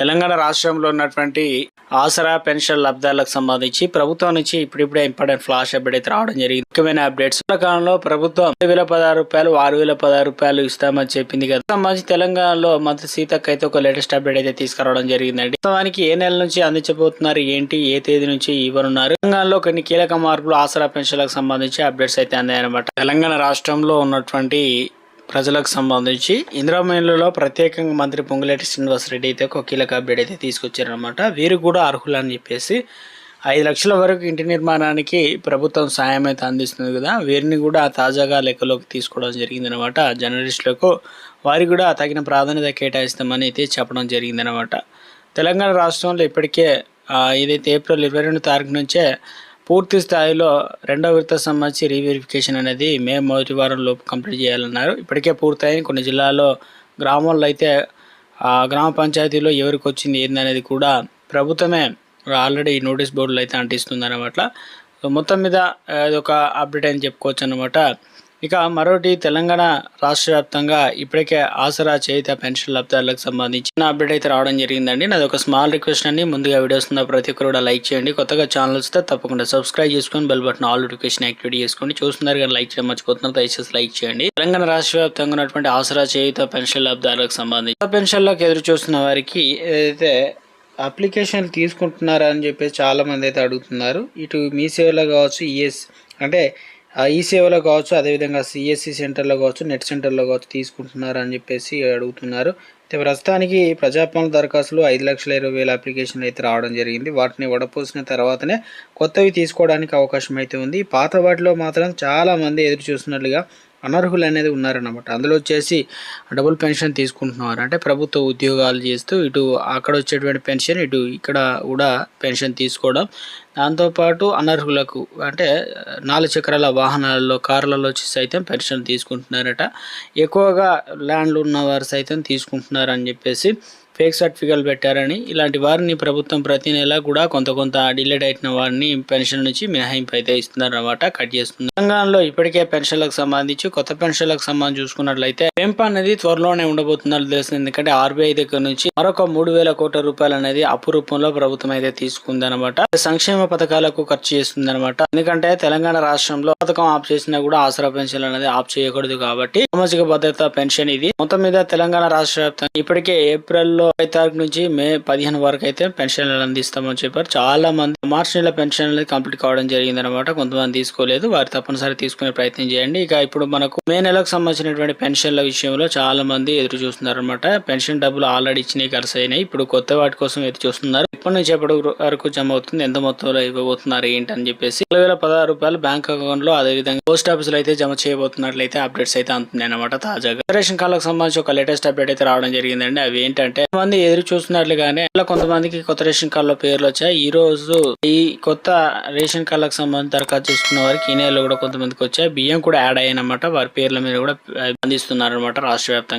తెలంగాణ రాష్ట్రంలో ఉన్నటువంటి ఆసరా పెన్షన్ లబ్ధాలకు సంబంధించి ప్రభుత్వం నుంచి ఇప్పుడిప్పుడే ఇంపార్టెంట్ ఫ్లాష్ అప్డేట్ అయితే రావడం జరిగింది. ముఖ్యమైన అప్డేట్స్. ఈ కాలంలో ప్రభుత్వం ఐదు వేల పదహారు రూపాయలు ఆరు వేల పదహారు రూపాయలు ఇస్తామని చెప్పింది కదా. సంబంధించి తెలంగాణలో మంత్రి సీతక్క అయితే ఒక లేటెస్ట్ అప్డేట్ అయితే తీసుకురావడం జరిగిందండి. వాస్తవానికి ఏ నెల నుంచి అందించబోతున్నారు ఏంటి ఏ తేదీ నుంచి ఇవ్వనున్నారు? తెలంగాణలో కొన్ని కీలక మార్పులు ఆసరా పెన్షన్లకు సంబంధించి అప్డేట్స్ అయితే అందాయన్నమాట. తెలంగాణ రాష్ట్రంలో ఉన్నటువంటి ప్రజలకు సంబంధించి ఇందిరామేన్లలో ప్రత్యేకంగా మంత్రి పొంగులేటి శ్రీనివాసరెడ్డి అయితే ఒక కీలక అప్డేట్ అయితే తీసుకొచ్చారనమాట వీరు కూడా అర్హులు అని చెప్పేసి ఐదు లక్షల వరకు ఇంటి నిర్మాణానికి ప్రభుత్వం సాయం అయితే అందిస్తుంది కదా. వీరిని కూడా తాజాగా లెక్కలోకి తీసుకోవడం జరిగిందనమాట జర్నలిస్టులకు వారికి కూడా తగిన ప్రాధాన్యత కేటాయిస్తామని అయితే చెప్పడం జరిగిందనమాట తెలంగాణ రాష్ట్రంలో ఇప్పటికే ఏదైతే ఏప్రిల్ ఇరవై రెండు తారీఖు నుంచే పూర్తి స్థాయిలో రెండో విడత సంబంధించి రీవెరిఫికేషన్ అనేది మే మొదటి వారం లోపు కంప్లీట్ చేయాలన్నారు. ఇప్పటికే పూర్తయిన కొన్ని జిల్లాల్లో గ్రామాల్లో అయితే గ్రామ పంచాయతీలో ఎవరికి వచ్చింది ఏందనేది కూడా ప్రభుత్వమే ఆల్రెడీ నోటీస్ బోర్డులు అయితే అంటిస్తుంది అనమాట మొత్తం మీద ఆ, ఇది ఒక అప్డేట్ అని చెప్పుకోవచ్చు అనమాట ఇక మరోటి తెలంగాణ రాష్ట్ర వ్యాప్తంగా ఇప్పటికే ఆసరా చేయిత పెన్షన్ లబ్దార్లకు సంబంధించి నా అప్డేట్ అయితే రావడం జరిగిందండి. నాది ఒక స్మాల్ రిక్వెస్ట్ అండి. ముందుగా వీడియోస్ ఉన్న ప్రతి ఒక్కరు కూడా లైక్ చేయండి. కొత్తగా ఛానల్ వస్తే తప్పకుండా సబ్స్క్రైబ్ చేసుకొని bell button all notification activate చేసుకోండి. చూస్తున్నారు కానీ లైక్ చేయడం మర్చిపోతున్నారు. దయచేసి లైక్ చేయండి. తెలంగాణ రాష్ట్ర వ్యాప్తంగా ఉన్నటువంటి ఆసరా చేయిత పెన్షన్ లబ్ధాలకు సంబంధించి కొత్త పెన్షన్లకు ఎదురు చూస్తున్న వారికి ఏదైతే అప్లికేషన్లు తీసుకుంటున్నారా అని చెప్పేసి చాలా మంది అయితే అడుగుతున్నారు. ఇటు మీ సేవలో కావచ్చు ఈఎస్ అంటే ఈ సేవలో కావచ్చు అదేవిధంగా సిఎస్సి సెంటర్లో కావచ్చు నెట్ సెంటర్లో కావచ్చు తీసుకుంటున్నారు అని చెప్పేసి అడుగుతున్నారు. అయితే ప్రస్తుతానికి ప్రజాపాలన దరఖాస్తులు ఐదు లక్షల ఇరవై వేల అప్లికేషన్లు అయితే రావడం జరిగింది. వాటిని వడపోసిన తర్వాతనే కొత్తవి తీసుకోవడానికి అవకాశం అయితే ఉంది. పాత వాటిలో మాత్రం చాలా మంది ఎదురు చూస్తున్నట్లుగా అనర్హులు అనేది ఉన్నారన్నమాట. అందులో వచ్చేసి డబుల్ పెన్షన్ తీసుకుంటున్నారు అంటే ప్రభుత్వ ఉద్యోగాలు చేస్తూ ఇటు అక్కడ వచ్చేటువంటి పెన్షన్ ఇటు ఇక్కడ కూడా పెన్షన్ తీసుకోవడం. దాంతోపాటు అనర్హులకు అంటే నాలుగు చక్రాల వాహనాలలో కార్లలో సైతం పెన్షన్ తీసుకుంటున్నారట. ఎక్కువగా ల్యాండ్లు ఉన్న వారు సైతం తీసుకుంటున్నారు అని చెప్పేసి ఫేక్ సర్టిఫికేట్లు పెట్టారని ఇలాంటి వారిని ప్రభుత్వం ప్రతి నెల కూడా కొంత కొంత డిలేట్ అయిన వారిని పెన్షన్ నుంచి మినహాయింపు అయితే ఇస్తున్నారన్నమాట కట్ చేస్తుంది తెలంగాణలో ఇప్పటికే పెన్షన్లకు సంబంధించి కొత్త పెన్షన్లకు సంబంధించి చూసుకున్నట్లయితే పెంపు అనేది త్వరలోనే ఉండబోతున్నట్లు తెలుస్తుంది. ఎందుకంటే ఆర్బీఐ దగ్గర నుంచి మరొక మూడు వేల కోట్ల రూపాయలు అనేది అప్పు రూపంలో ప్రభుత్వం అయితే తీసుకుంది అనమాట సంక్షేమ పథకాలకు ఖర్చు చేస్తుంది అనమాట ఎందుకంటే తెలంగాణ రాష్ట్రంలో పథకం ఆఫ్ చేసినా కూడా ఆసరా పెన్షన్ అనేది ఆఫ్ చేయకూడదు కాబట్టి సామాజిక భద్రత పెన్షన్ ఇది. మొత్తం మీద తెలంగాణ రాష్ట్ర ఇప్పటికే ఏప్రిల్ ఇరవై తారీఖు నుంచి మే పదిహేను వరకు అయితే పెన్షన్లు అందిస్తామని చెప్పారు. చాలా మంది మార్చి నెల పెన్షన్ అనేది కంప్లీట్ కావడం జరిగింది అనమాట కొంతమంది తీసుకోలేదు. వారు తప్పనిసరి తీసుకునే ప్రయత్నం చేయండి. ఇక ఇప్పుడు మనకు మే నెలకు సంబంధించినటువంటి పెన్షన్ల విషయంలో చాలా మంది ఎదురు చూస్తున్నారు అనమాట పెన్షన్ డబ్బులు ఆల్రెడీ ఇచ్చినాయి ఖర్చు అయినాయి. ఇప్పుడు కొత్త వాటి కోసం ఎదురు చూస్తున్నారు. ఇప్పటి నుంచి ఎప్పటి వరకు జమ అవుతుంది? ఎంత మొత్తంలో ఇవ్వబోతున్నారు? ఏంటి అని చెప్పేసి రెండు వేల పదహారు రూపాయలు బ్యాంక్ అకౌంట్లో అదే విధంగా పోస్ట్ ఆఫీస్లో అయితే జమ చేయబోతున్నట్లయితే అప్డేట్స్ అయితే అందుతున్నాయి అనమాట తాజాగా. రేషన్ కార్డులకు సంబంధించి ఒక లేటెస్ట్ అప్డేట్ అయితే రావడం జరిగిందండి. అవి ఏంటంటే కొంతమంది ఎదురు చూస్తున్నట్లుగానే ఇలా కొంతమందికి కొత్త రేషన్ కార్డులో పేర్లు వచ్చాయి. ఈ రోజు ఈ కొత్త రేషన్ కార్డులకు సంబంధించి దరఖాస్తు చేసుకున్న వారికి ఈ నెలలో కూడా కొంతమందికి వచ్చాయి. బియ్యం కూడా యాడ్ అయ్యాయన్నమాట. వారి పేర్ల మీద కూడా అందిస్తున్నారు అనమాట రాష్ట్ర వ్యాప్తంగా.